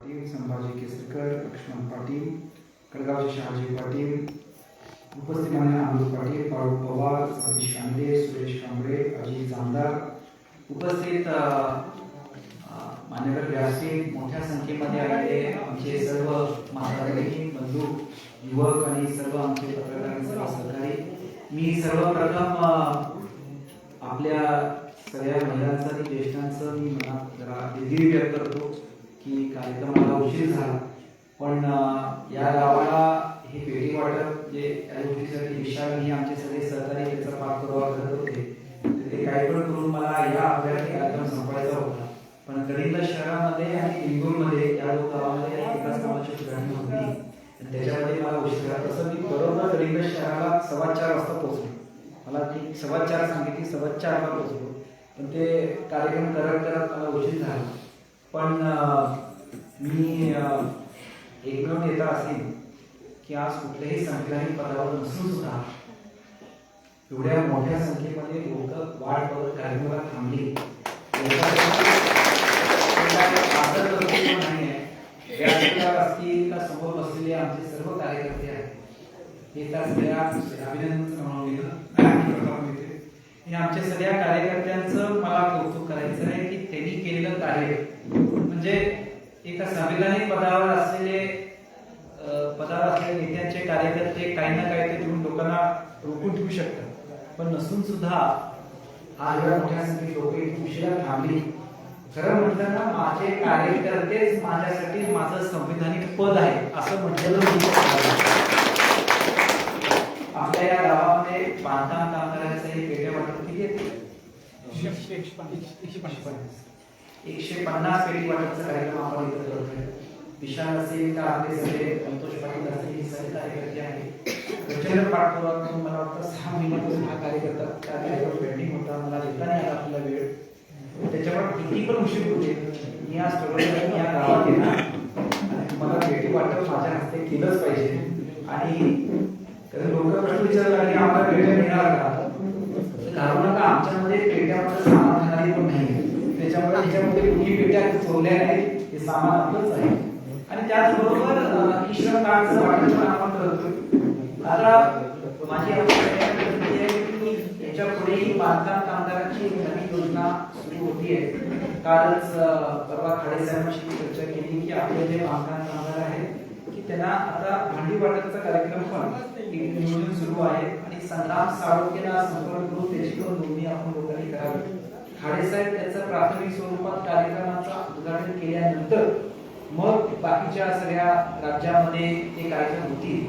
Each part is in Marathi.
पाटील संभाजी केसरकर लक्ष्मण पाटील कडगावचे शहाजी पाटील उपस्थित मान्य अमोल पाटील पाळू पवार सतीश कांबळे सुरेश कांबळे अजित जामदार उपस्थित मान्यवर व्यासपीठ मोठ्या संख्येमध्ये आलेले आमचे सर्व महाराष्ट्रीय बंधू युवक आणि सर्व आमचे पत्रकार सर्व सहकारी मी सर्वप्रथम आपल्या सगळ्या महिलांचं आणि ज्येष्ठांचं मी मनात जरा दिलगिरी व्यक्त करतो की कार्यक्रमाला उशीर झाला. पण या गावाला हे पेटी वाटप जे या विशाल ही आमचे सगळे सहकारी त्याचा पाठपुरावा करत होते तर ते काही पण करून मला या अभ्यासी कार्यक्रम संपवायचा होता. पण कलिंग शहरामध्ये आणि इंदूरमध्ये या दोन गावामध्ये एकाच कामाची ठिकाणी होती त्याच्यामध्ये मला उशीर झाला. तसं मी बरोबर कलिंग शहराला सव्वा चार वाजता पोहोचलो. मला ती सव्वा चार सांगितली सव्वा चारला पोहोचलो. पण ते कार्यक्रम करत करत मला उशीर झाला. पण मी एकदम नेता असेल की आज कुठल्याही संविधानिक पदावर नसून सुद्धा एवढ्या मोठ्या संख्येमध्ये लोक वाट बघत कार्यक्रमाला थांबली. असतील का समोर बसलेले आमचे सर्व कार्यकर्ते आहेत हे तर सगळ्या अभिनंदन म्हणून गेलं हे आमच्या सगळ्या कार्यकर्त्यांचं मला कौतुक करायचं आहे की त्यांनी केलेलं कार्य म्हणजे एका संविधानिक पदावर असलेले पदावर असलेले नेत्यांचे कार्यकर्ते काही ना काही ते देऊन लोकांना रोखून ठेवू शकतात पण नसून सुद्धा आज मोठ्या संख्येत लोक उशिरा थांबली. खरं म्हटलं ना माझे कार्यकर्तेच माझ्यासाठी माझं संविधानिक पद आहे असं म्हटलेलं आपल्या या गावामध्ये बांधकाम कामगारांचं हे वेगळ्या वाटत किती येते एकशे पन्नास पेटी वाटपचा कार्यक्रम आपण इथं करतोय विशाल असेल का आपले सगळे संतोष पाटील असेल ही सगळे कार्यकर्ते आहे प्रचंड पाठपुरावा करून मला वाटतं सहा महिन्यापासून हा कार्यकर्ता त्या कार्यक्रम पेंडिंग होता. मला देता नाही आला आपला वेळ. त्याच्यामुळे किती पण उशीर होते मी आज ठरवलं या गावात येणार. आणि मला भेटी वाटप माझ्या हस्ते केलंच पाहिजे. आणि कधी लोक प्रश्न विचारला लागले आम्हाला पेट्या मिळणार का कारण का? आमच्यामध्ये पेट्यामध्ये सामान घेणारी पण नाही त्याच्यामध्ये कुठली पेट्या चोरल्या नाहीत हे सामान आपलंच आहे. आणि त्याचबरोबर अं, ईश्वर कार्डचं वाटप पण आपण करतोय. आता माझी याच्या पुढेही बांधकाम कामगारांची नवीन योजना सुरू होती आहे. कालच परवा खाडे साहेबांशी चर्चा केली की आपले जे बांधकाम कामगार आहेत की त्यांना आता भांडी वाटपचा कार्यक्रम पण नियोजन सुरू आहे. आणि संग्राम साळोखेला संपर्क करून त्याची पण नोंदणी आपण लोकांनी करावी. खाडेसाहेब त्याचं प्राथमिक स्वरूपात कार्यक्रमाचा उद्घाटन केल्यानंतर मग बाकीच्या सगळ्या राज्यामध्ये ते कार्यक्रम होतील.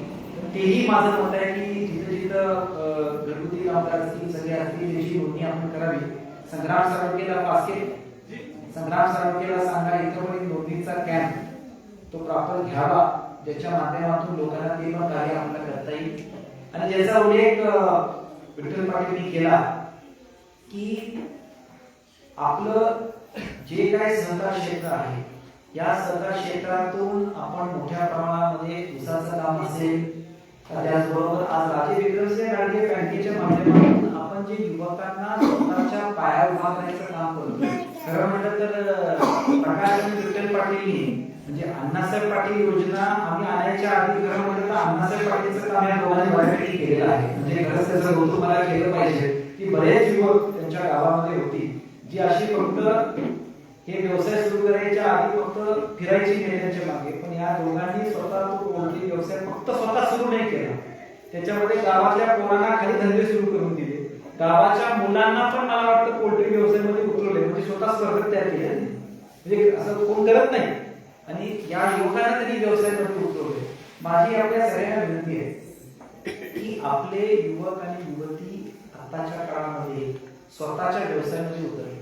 तेही माझं मत आहे की जिथं जिथं घरगुती कामगार असतील सगळे असतील त्याची नोंदणी आपण करावी संग्राम साळोखेला पासे संग्राम साळोखेला सांगा इथं नोंदणीचा कॅम्प तो प्रॉपर घ्यावा ज्याच्या माध्यमातून लोकांना ते पण कार्य आपल्याला करता येईल. आणि ज्याचा उल्लेख विठ्ठल पाटीलनी केला की आपलं जे काही सहकार क्षेत्र आहे या सहकार क्षेत्रातून आपण मोठ्या प्रमाणामध्ये उसाचं काम असेल त्याचबरोबर आज राजे विक्रमसिंह राजे बँकेच्या माध्यमातून आपण जे युवकांना स्वतःच्या पायावर उभा करायचं काम करतो खरं म्हटलं तर प्रकाश आणि विठ्ठल पाटील म्हणजे अण्णासाहेब पाटील योजना आम्ही आणायच्या आधी खरं म्हटलं तर अण्णासाहेब पाटीलचं काम या दोघांनी बऱ्यापैकी केलेलं आहे. म्हणजे खरंच त्याचं कौतुक मला केलं पाहिजे की बरेच युवक त्यांच्या गावामध्ये होती. जी अशी फक्त हे व्यवसाय सुरू करायच्या आधी फक्त फिरायची नाही त्याच्यामागे पण या दोघांनी स्वतः तो कोणते व्यवसाय फक्त स्वतः सुरू नाही केला. त्याच्यामध्ये गावातल्या पोरांना खाली धंदे सुरू करून दिले. गावाच्या मुलांना पण मला वाटतं पोल्ट्री व्यवसायामध्ये उतरवले म्हणजे स्वतः स्पर्धक तयार केले म्हणजे असं कोण करत नाही. आणि या युवकांना त्यांनी व्यवसायामध्ये उतरवले माझी आपल्या सगळ्यांना विनंती आहे की आपले युवक आणि युवती आताच्या काळामध्ये स्वतःच्या व्यवसायामध्ये उतरले.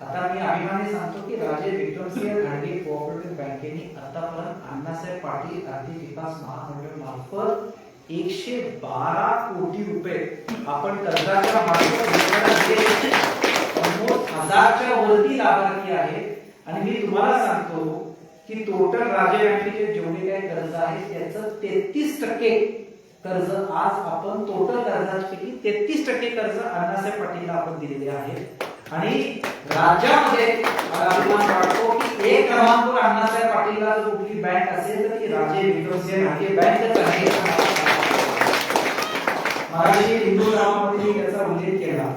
आता मी अभिमाने सांगतो की राजे विक्रमसिंह घाडगे कोऑपरेटिव्ह बँकेने आतापर्यंत अण्णासाहेब पाटील आर्थिक विकास महामंडळ मार्फत एकशे बारा कोटी रुपये आपण कर्जाच्या मार्फत हजारच्या वरती लाभार्थी आहेत. आणि मी तुम्हाला सांगतो की टोटल राजे बँकेचे जेवढे काही कर्ज आहे त्याचं तेहतीस टक्के कर्ज आज आपण टोटल कर्जापैकी तेहतीस टक्के कर्ज अण्णासाहेब पाटीलला आपण दिलेले आहे आणि राज्यामध्ये मला अभिमान वाटतो की एक क्रमांक अण्णासाहेब पाटील बँक असेल तर ती राजे विक्रमसिंह घाटगे बँकच आहे. मगाशी हिंदू नावामध्ये त्याचा उल्लेख केला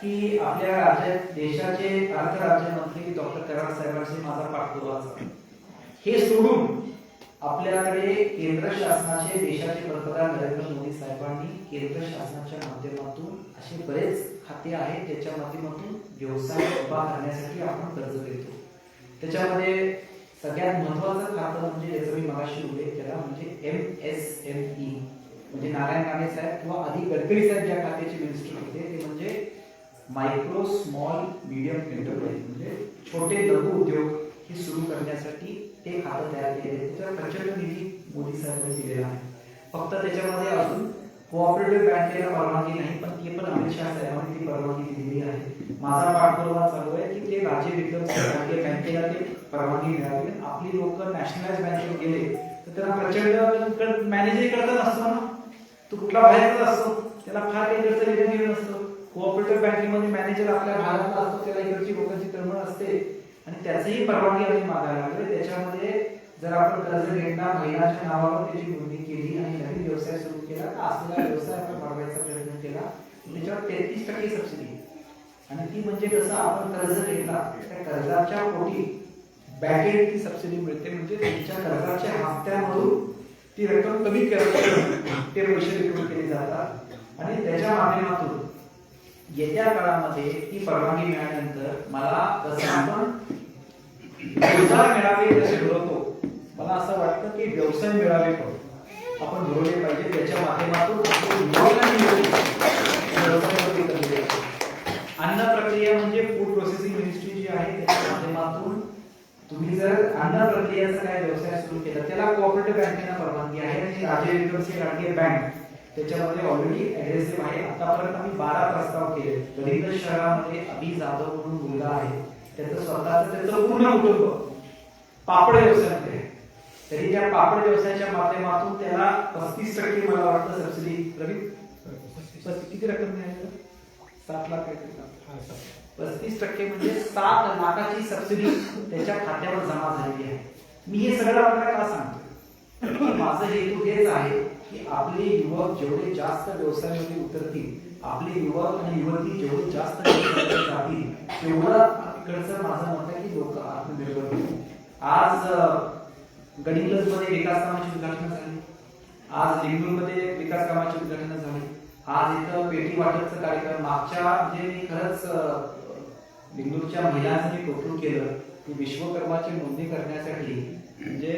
की आपल्या राज्यात देशाचे अर्थ राज्यमंत्री डॉक्टर कराड साहेबांशी माझा पाठपुरावा हे सोडून आपल्याकडे केंद्र शासनाचे देशाचे पंतप्रधान नरेंद्र मोदी साहेबांनी केंद्र शासनाच्या माध्यमातून असे बरेच खाते आहेत त्याच्या माध्यमातून व्यवसाय उभा करण्यासाठी आपण कर्ज देतो त्याच्यामध्ये सगळ्यात महत्वाचं खातं म्हणजे याचा मी मगाशी उल्लेख केला म्हणजे एम एस एम ई म्हणजे नारायण राणे साहेब किंवा आधी गडकरी साहेब ज्या खात्याचे मिनिस्टर होते ते म्हणजे मायक्रो स्मॉल मीडियम एंटरप्राईज म्हणजे छोटे लघु उद्योग हे सुरू करण्यासाठी ते खातं तयार केले त्याच्यावर प्रचंड निधी मोदी साहेबांनी दिलेला आहे. फक्त त्याच्यामध्ये अजून कोऑपरेटिव्ह बँकेला परवानगी नाही पण ते पण अमित शहा साहेबांनी ती परवानगी दिलेली आहे. माझा पाठपुरावा चालू आहे की ते राज्य विक्रम सिंह बँकेला ते परवानगी मिळावी. आपली लोक नॅशनलाइज बँकेत गेले तर त्यांना प्रचंड मॅनेजही करतच नसतो ना. तो कुठला बाहेरचा असतो. त्याला फार काही इकडचं लेणं देणं नसतं. कोऑपरेटिव्ह बँकेमध्ये मॅनेजर आपल्या भागातला असतो त्याला इकडची लोकांची तळमळ असते. आणि त्याचीही परवानगी आम्ही मागायला लागलो. त्याच्यामध्ये जर आपण कर्ज घेतला महिलाच्या नावावर त्याची नोंदणी केली आणि नवीन व्यवसाय सुरू केला तर असलेला व्यवसाय आपण वाढवायचा प्रयत्न केला. त्याच्यावर तेहतीस टक्के सबसिडी आणि ती म्हणजे कसं आपण कर्ज घेतला त्या कर्जाच्या पोटी बँकेत ती सबसिडी मिळते. म्हणजे तुमच्या कर्जाच्या हप्त्यामधून ती रक्कम कमी करून ते पैसे रिकवर केले जातात. आणि त्याच्या माध्यमातून येत्या काळामध्ये ती परवानगी मिळाल्यानंतर मला जसं आपण रोजगार मिळावे जसे ठरवतो मला असं वाटतं की व्यवसाय मिळावे पण आपण ठरवले पाहिजे. त्याच्या माध्यमातून. अन्न प्रक्रिया म्हणजे फूड प्रोसेसिंग मिनिस्ट्री जी आहे त्याच्या माध्यमातून तुम्ही जर अन्न प्रक्रियाचा काय व्यवसाय सुरू केला त्याला कोऑपरेटिव्ह बँकेला परवानगी आहे. आणि राजे बँक त्याच्यामध्ये ऑलरेडी ऍग्रेसिव्ह आहे. आतापर्यंत आम्ही बारा प्रस्ताव केले. गडिंग शहरामध्ये अभि जाधव म्हणून मुलगा आहे. त्याचं स्वतःचं त्याचं पूर्ण कुटुंब पापड व्यवसायामध्ये. तरी त्या पापड व्यवसायाच्या माध्यमातून त्याला पस्तीस टक्के मला वाटतं सबसिडी रवी किती रक्कम मिळाली सात लाख? पस्तीस टक्के म्हणजे सात लाखाची सबसिडी त्याच्या खात्यावर जमा झालेली आहे. मी हे सगळं आपल्याला का सांगतो माझं हेतू हेच आहे. की आपले युवक जेवढे जास्त व्यवसायामध्ये उतरतील आपले युवक आणि युवती जेवढे जास्त जातील तेवढं इकडचं माझं मत आहे की लोक आत्मनिर्भर आज गडिंग्लजमध्ये विकास कामाची उद्घाटन झाली. आज लिंबूमध्ये विकास कामाची उद्घाटन झाली. आज इथं पेटी वाटपचा कार्यक्रम मागच्या म्हणजे मी खरंच अं, लिंगूरच्या महिलांचं मी कौतुक केलं की विश्वकर्माची नोंदणी करण्यासाठी म्हणजे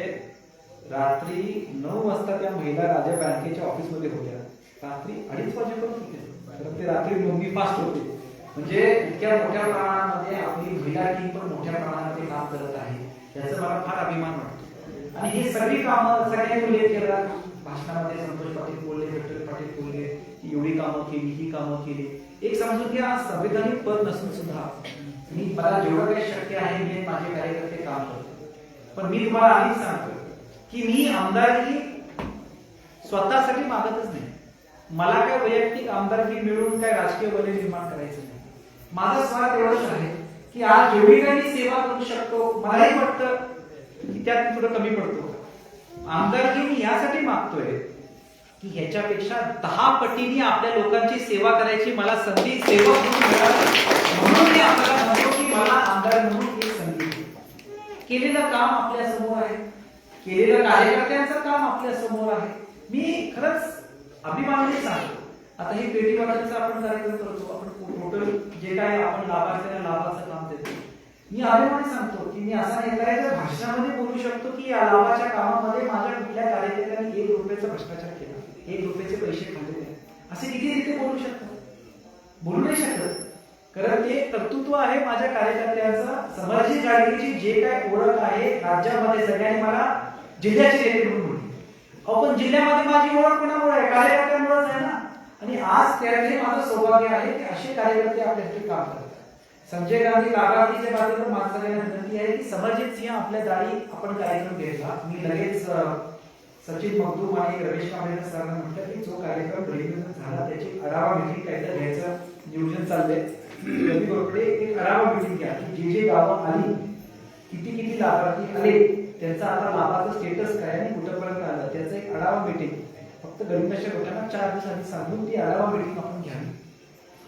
रात्री नऊ वाजता त्या महिला राजा बँकेच्या ऑफिसमध्ये होत्या. रात्री अडीच वाजेपर्यंत होत्या कारण ते रात्री नोंदणी फास्ट होते. म्हणजे इतक्या मोठ्या प्रमाणामध्ये आपली महिला टीम पण मोठ्या प्रमाणामध्ये काम करत आहे. याचा मला फार अभिमान वाटतो. आणि हे सगळी कामं सगळ्यांनी उल्लेख केला भाषणामध्ये संतोष पाटील बोलले विठ्ठल पाटील बोलले की एवढी कामं केली ही कामं केली. एक समजून घ्या संविधानिक पद नसून सुद्धा मी मला जेवढं काही शक्य आहे मी माझे कार्यकर्ते काम करतो. पण मी तुम्हाला आधीच सांगतो की मी आमदारकी स्वतःसाठी मागतच नाही. मला काय वैयक्तिक आमदारकी मिळून काय राजकीय वलय निर्माण करायचं नाही. माझा स्वार्थ एवढंच आहे की आज जेवढी काही मी सेवा करू शकतो मलाही वाटतं की त्यात थोडं कमी पडतो. आमदारकी मी यासाठी मागतोय की ह्याच्यापेक्षा दहा पटीने आपल्या लोकांची सेवा करायची मला संधी सेवा म्हणून म्हणून मी आपल्याला म्हणतो की मला आमदार म्हणून एक संधी केलेलं काम आपल्यासमोर आहे. केलेलं कार्यकर्त्यांचं काम आपल्यासमोर आहे. मी खरंच अभिमानाने सांगतो. आता हे पेटी वाटण्याचा आपण कार्यक्रम करतो आपण टोटल जे काय आपण लाभार्थ्यांना लाभाचं काम देतो. मी अभिमानाने सांगतो की मी असा एखाद्या भाषणामध्ये बोलू शकतो की या लाभाच्या कामामध्ये माझ्या कुठल्या कार्यकर्त्यांनी एक रुपयाचा भ्रष्टाचार केला एक रुपयाचे पैसे खाल्ले असे किती रीती बोलू शकतात बोलू नाही शकत. कारण ते कर्तृत्व आहे माझ्या कार्यकर्त्यांचं. समाजिक जागेची जे काय ओळख आहे राज्यामध्ये सगळ्यांनी मला जिल्ह्याची रेकॉर्ड होती म्हणले अहो पण जिल्ह्यामध्ये माझी ओळख कोणामुळे आहे? कार्यकर्त्यांमुळेच आहे ना. आणि आज त्याचे माझं सौभाग्य आहे की असे कार्यकर्ते आपल्यासाठी काम करतात. संजय गांधी लाभार्थीच्या बाबतीत माझं विनंती आहे की समरजित सिंह आपल्या दारी आपण कार्यक्रम घेतला. मी लगेच सचिन मगदूम आणि रमेश कांबळे सरांना म्हटलं की जो कार्यक्रम रेल्वेनं झाला त्याची आढावा मिटिंग काहीतरी घ्यायचं. नियोजन चाललंय. रवी एक आढावा मिटिंग घ्या की जे जे गावं आली किती किती लाभार्थी आले त्यांचा आता लाभाचं स्टेटस काय आणि कुठंपर्यंत आलं? त्याचा एक आढावा मिटिंग फक्त गणिताच्या लोकांना चार दिवसांनी सांगून ती आढावा मिटिंग आपण घ्यावी.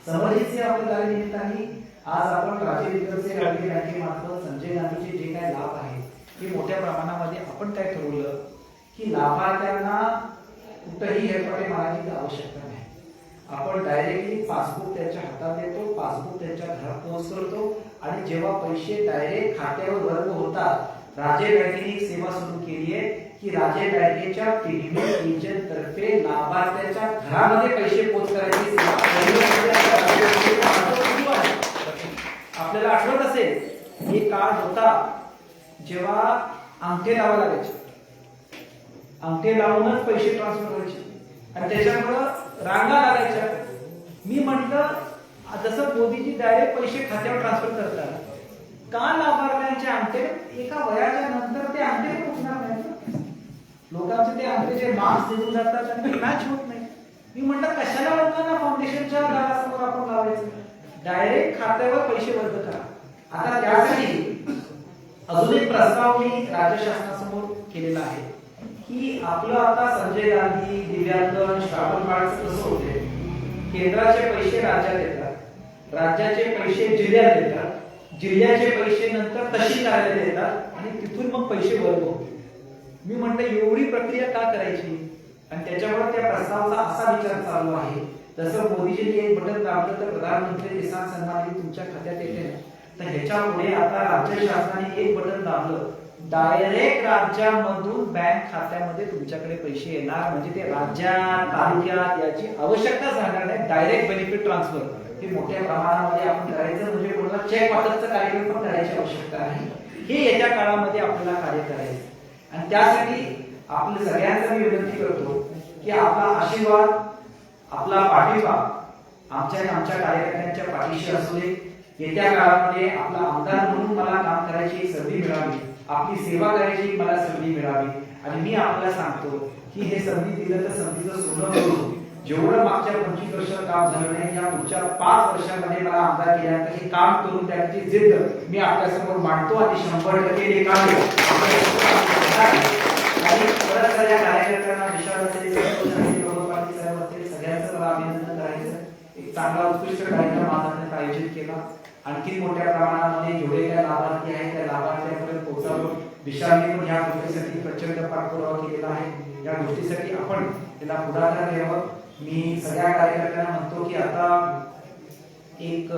समोरचे आपल्या कार्यनिमित्ताने आज आपण राजे विकरचे गाडगे मात्र संजय गांधीचे जे काय लाभ आहेत हे मोठ्या प्रमाणामध्ये आपण काय ठरवलं? की लाभार्थ्यांना कुठंही हेरफाटे मारायची आवश्यकता नाही. आपण डायरेक्टली पासबुक त्यांच्या हातात देतो पासबुक त्यांच्या घरात पोहोच करतो आणि जेव्हा पैसे डायरेक्ट खात्यावर वर्ग होतात राजे बँकेने एक सेवा सुरू केली आहे की राजे बँकेच्या पेमेंट एजंट तर्फे लाभार्थ्याच्या घरामध्ये पैसे पोच करायची सेवा आपल्याला आठवत असेल हे काळ होता जेव्हा अंगठे लावा लागायचे. अंगठे लावूनच पैसे ट्रान्सफर करायचे. आणि त्याच्यामुळं रांगा लागायच्या. मी म्हटलं जसं मोदीजी डायरेक्ट पैसे खात्यावर ट्रान्सफर करतात का लाभार्थ्यांचे आमटे एका वयाच्या नंतर ते अंगठे पोहोचणार नाही लोकांचे ते अंगठे जे मार्क्स देऊन जातात त्यांना मॅच होत नाही. मी म्हटलं कशाला लोकांना फाउंडेशनच्या दारासमोर आपण लावायचं? डायरेक्ट खात्यावर पैसे वर्ग करा. आता त्यासाठी अजून एक प्रस्ताव मी राज्य शासनासमोर केलेला आहे की आपलं आता संजय गांधी दिव्यांगण श्रावण बाळ कसं होते केंद्राचे पैसे राज्यात येतात. राज्याचे पैसे जिल्ह्यात येतात. जिल्ह्याचे पैसे नंतर तहसील कार्यालय येतात आणि तिथून मग पैसे वर्ग होते. मी म्हटलं एवढी प्रक्रिया का करायची? आणि त्याच्यामुळे त्या प्रस्तावाचा असा विचार चालू आहे. जसं मोदीजींनी एक बटन दाबलं तर प्रधानमंत्री किसान सन्मान निधी तुमच्या खात्यात येते ना? तर ह्याच्या पुढे आता राज्य शासनाने एक बटन दाबलं. डायरेक्ट राज्यामधून बँक खात्यामध्ये तुमच्याकडे पैसे येणार. म्हणजे ते राज्यात तालुक्यात याची आवश्यकता राहणार नाही. डायरेक्ट बेनिफिट ट्रान्सफर हे मोठ्या प्रमाणामध्ये आपण करायचं म्हणजे कोणाला चेक वाटपचा कार्यक्रम पण करायची आवश्यकता आहे. हे येत्या काळामध्ये आपल्याला कार्य करायचं. आणि त्यासाठी आपल्या सगळ्यांचा मी विनंती करतो की आपला आशीर्वाद आपला पाठिंबा आमच्या आणि आमच्या कार्यकर्त्यांच्या पाठीशी असू दे. येत्या काळामध्ये आपला आमदार म्हणून मला काम करायची संधी मिळावी. आपली सेवा करायची मला संधी मिळावी. आणि मी आपल्याला सांगतो की हे संधी दिलं तर संधीचं सोनं करून जेवढं मागच्या पंचवीस वर्षात काम झालं नाही या पुढच्या पाच वर्षामध्ये मला आमदार केला तर हे काम करून त्यांची जिद्द मी आपल्यासमोर मांडतो आणि शंभर टक्के हे काम आणि परत सगळ्या कार्यकर्त्यांना विशाल असेल सगळ्यांचं मला अभिनंदन करायचं. एक चांगला उत्कृष्ट कार्यक्रम आनंदाने आयोजित केला. आणखी मोठ्या प्रमाणामध्ये जेवढे काय लाभार्थी आहेत त्या लाभार्थ्यांपर्यंत पोहोचावं. विशालने पण या गोष्टीसाठी प्रचंड पाठपुरावा केलेला आहे. या गोष्टीसाठी आपण त्याला पुढाकार घ्यावं. मी सगळ्या कार्यकर्त्यांना म्हणतो की आता एक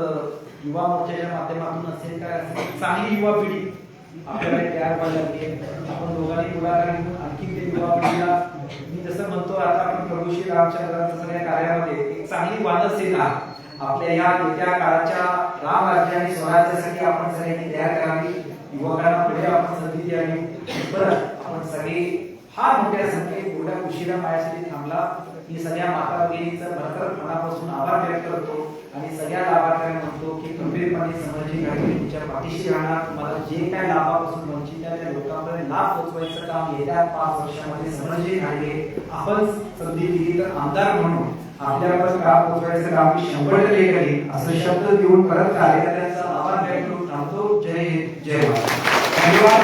युवा मोर्चाच्या माध्यमातून असेल काय असेल चांगली युवा पिढी आपल्याला तयार व्हायला लागते आपण दोघांनी पुढाकार घेऊन आणखी ते युवा पिढीला मी जसं म्हणतो आता आपण प्रभू श्री रामचंद्रांच्या सगळ्या कार्यामध्ये एक चांगली वानरसेना आपल्या या येत्या काळाच्या राम राज्य आणि स्वराज्यासाठी आपण सगळ्यांनी तयार करावी. युवकांना पुढे आपण संधी द्यावी. परत आपण सगळे हा मोठ्या संख्येत मोठ्या उशिरा माझ्यासाठी सुद्धा मी सगळ्या माता भगिनीचं भरभर मनापासून आभार व्यक्त करतो आणि सगळ्या लाभार्थ्यांना म्हणतो की गंभीरपणे समजली गाडी तुमच्या पाठीशी राहणार तुम्हाला जे काय लाभापासून वंचित आहे त्या लोकांपर्यंत लाभ पोचवायचं काम येत्या पाच वर्षामध्ये समजले गाडगे आपण संधी दिली तर आमदार म्हणून आपल्यावर काम पोचवायचं काम मी शंभर टक्के करेन असं शब्द देऊन परत कार्यकर्त्यांचा आभार व्यक्त करून थांबतो जय हिंद जय भारत धन्यवाद.